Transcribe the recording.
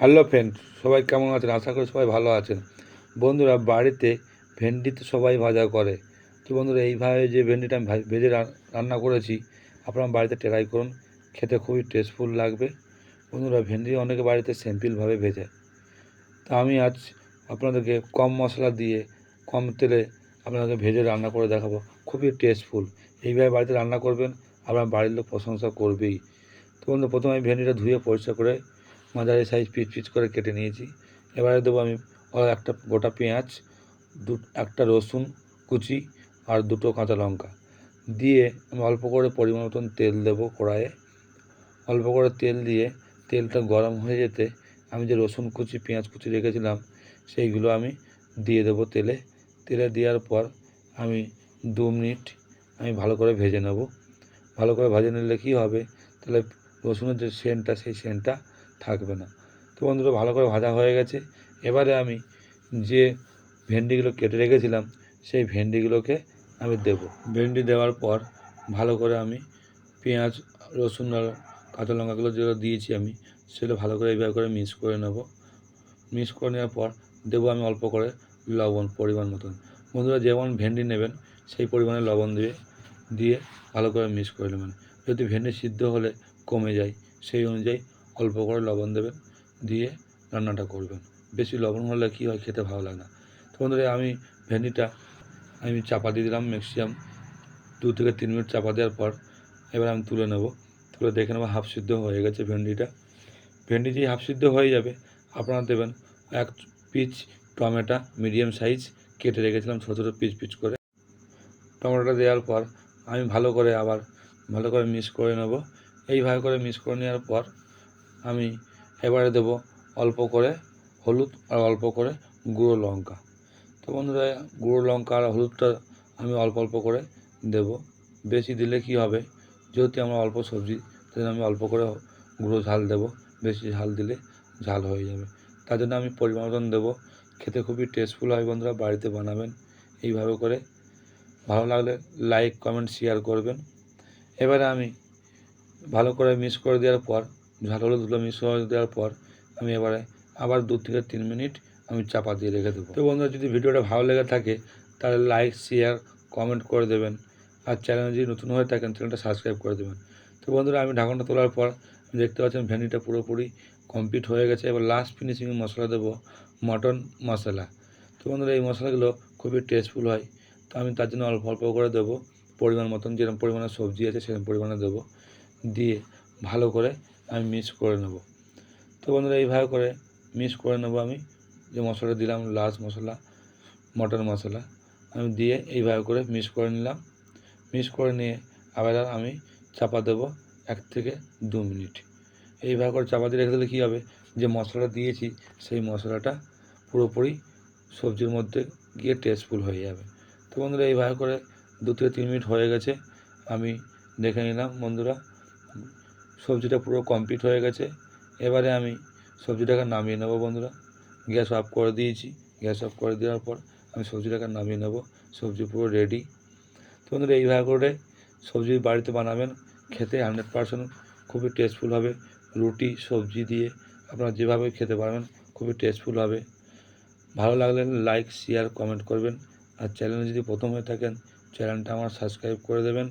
Hello friend সবাই কেমন আছেন? আশা করি সবাই ভালো আছেন। বন্ধুরা, বাড়িতে ভেন্ডি তো সবাই ভাজা করে। তো বন্ধুরা, এইভাবে যে ভেন্ডিটা আমি ভেজে রান্না করেছি, আপনারা বাড়িতে ট্রাই করুন। খেতে খুবই টেস্টফুল লাগবে। বন্ধুরা, ভেন্ডি অনেকে বাড়িতে সিম্পলভাবে ভেজে। তা আমি আজ আপনাদেরকে কম মশলা দিয়ে, কম তেলে আপনাদেরকে ভেজে রান্না করে দেখাবো। খুবই টেস্টফুল এইভাবে বাড়িতে রান্না করবেন, আপনার বাড়ির লোক প্রশংসা করবেই। তো বন্ধু প্রথমে আমি ভেন্ডিটা ধুয়ে পরিষ্কার করে মাঝারি সাইজ পিচ পিচ করে কেটে নিয়েছি। এবারে দেবো আমি একটা গোটা পেঁয়াজ, দু, একটা রসুন কুচি আর দুটো কাঁচা লঙ্কা। দিয়ে আমি অল্প করে পরিমাণ মতন তেল দেবো কড়াইয়ে। অল্প করে তেল দিয়ে তেলটা গরম হয়ে যেতে আমি যে রসুন কুচি, পেঁয়াজ কুচি রেখেছিলাম, সেইগুলো আমি দিয়ে দেবো তেলে। তেলে দেওয়ার পর আমি দু মিনিট আমি ভালো করে ভেজে নেব। ভালো করে ভেজে নিলে কী হবে? তাহলে রসুনের যে সেন্টটা, সেই সেন্টটা থাকবে না। তো বন্ধুরা, ভালো করে ভাজা হয়ে গেছে। এবারে আমি যে ভেন্ডিগুলো কেটে রেখেছিলাম, সেই ভেন্ডিগুলোকে আমি দেব। ভেন্ডি দেওয়ার পর ভালো করে আমি পেঁয়াজ, রসুন আর কাঁচা লঙ্কাগুলো যেগুলো দিয়েছি আমি, সেগুলো ভালো করে এইভাবে করে মিক্স করে নেব। মিক্স করে নেওয়ার পর দেবো আমি অল্প করে লবণ পরিমাণ মতন। বন্ধুরা, যেমন ভেন্ডি নেবেন, সেই পরিমাণে লবণ দিয়ে দিয়ে ভালো করে মিক্স করে নেবেন। যদি ভেন্ডি সিদ্ধ হলে কমে যায়, সেই অনুযায়ী অল্প করে লবণ দেবেন, দিয়ে রান্নাটা করবেন। বেশি লবণ হলে কী হয়, খেতে ভালো লাগে না। তো বন্ধুরা, আমি ভেন্ডিটা, আমি চাপা দিয়ে দিলাম ম্যাক্সিমাম দু থেকে তিন মিনিট চাপা দেওয়ার পর এবার আমি তুলে নেব। তুলে দেখে নেব হাফ সিদ্ধ হয়ে গেছে ভেন্ডিটা। ভেন্ডি যেই হাফ সিদ্ধ হয়ে যাবে, আপনারা দেবেন এক পিচ টমেটো মিডিয়াম সাইজ কেটে রেখেছিলাম ছোটো ছোটো পিচ পিচ করে। টমেটোটা দেওয়ার পর আমি ভালো করে আবার ভালো করে মিক্স করে নেব। এইভাবে করে মিক্স করে নেওয়ার পর আমি এবারে দেব অল্প করে হলুদ আর অল্প করে গুঁড়ো লঙ্কা। তো বন্ধুরা, গুঁড়ো লঙ্কা আর হলুদটা আমি অল্প অল্প করে দেব। বেশি দিলে কি হবে? যেহেতু আমার অল্প সবজি সেজন্য আমি অল্প করে গুঁড়ো ঝাল দেব। বেশি ঝাল দিলে ঝাল হয়ে যাবে। তার জন্য আমি পরিমাণ দেবো। খেতে খুবই টেস্টফুল হয় বন্ধুরা, বাড়িতে বানাবেন। এইভাবে করে ভালো লাগলে লাইক কমেন্ট শেয়ার করবেন। এবারে আমি ভালো করে মিক্স করে দেওয়ার পর ঝাল হলুদগুলো মিক্স করে দেওয়ার পর আমি এবারে আবার দু থেকে তিন মিনিট আমি চাপা দিয়ে রেখে দেবো। তো বন্ধুরা, যদি ভিডিওটা ভালো লেগে থাকে, তাহলে লাইক শেয়ার কমেন্ট করে দেবেন। আর চ্যানেল যদি নতুন হয়ে থাকেন চ্যানেলটা সাবস্ক্রাইব করে দেবেন। তো বন্ধুরা, আমি ঢাকনটা তোলার পর দেখতে পাচ্ছেন ভেন্ডিটা পুরোপুরি কমপ্লিট হয়ে গেছে। এবার লাস্ট ফিনিশিং মশলা দেবো মটন মশলা। তো বন্ধুরা, এই মশলাগুলো খুবই টেস্টফুল হয়। তো আমি তার জন্য অল্প অল্প করে দেবো। পরিমাণ মতন যেরকম পরিমাণে সবজি আছে সেরকম পরিমাণে দেবো। দিয়ে ভালো করে আমি মিক্স করে নেব। তো বন্ধুরা এইভাবে করে মিক্স করে নেব আমি। যে মশলাটা দিলাম লাস্ট মশলা, মটন মশলা, আমি দিয়ে এইভাবে করে মিক্স করে নিলাম। মিক্স করে নিয়ে আবার আমি চাপা দেবো এক থেকে দু মিনিট। এইভাবে করে চাপা দিয়ে রেখে দিলে কী হবে? যে মশলাটা দিয়েছি, সেই মশলাটা পুরোপুরি সবজির মধ্যে গিয়ে টেস্টফুল হয়ে যাবে। তো বন্ধুরা এইভাবে করে দু থেকে তিন মিনিট হয়ে গেছে। আমি দেখে নিলাম বন্ধুরা। সবজিটা পুরো কমপ্লিট হয়ে গেছে। এবারে আমি সবজিটাকে নামিয়ে নেব বন্ধুরা। গ্যাস অফ করে দিয়েছি। গ্যাস অফ করে দেওয়ার পর আমি সবজিটাকে নামিয়ে নেব। সবজি পুরো রেডি তো বন্ধুরা, এইভাবে করে সবজি বাড়িতে বানাবেন। খেতে হান্ড্রেড পারসেন্ট খুবই টেস্টফুল হবে। রুটি, সবজি দিয়ে আপনারা যেভাবে খেতে পারবেন, খুবই টেস্টফুল হবে। ভালো লাগলে লাইক শেয়ার কমেন্ট করবেন। আর চ্যানেলে যদি প্রথম হয়ে থাকেন চ্যানেলটা আমার সাবস্ক্রাইব করে দেবেন।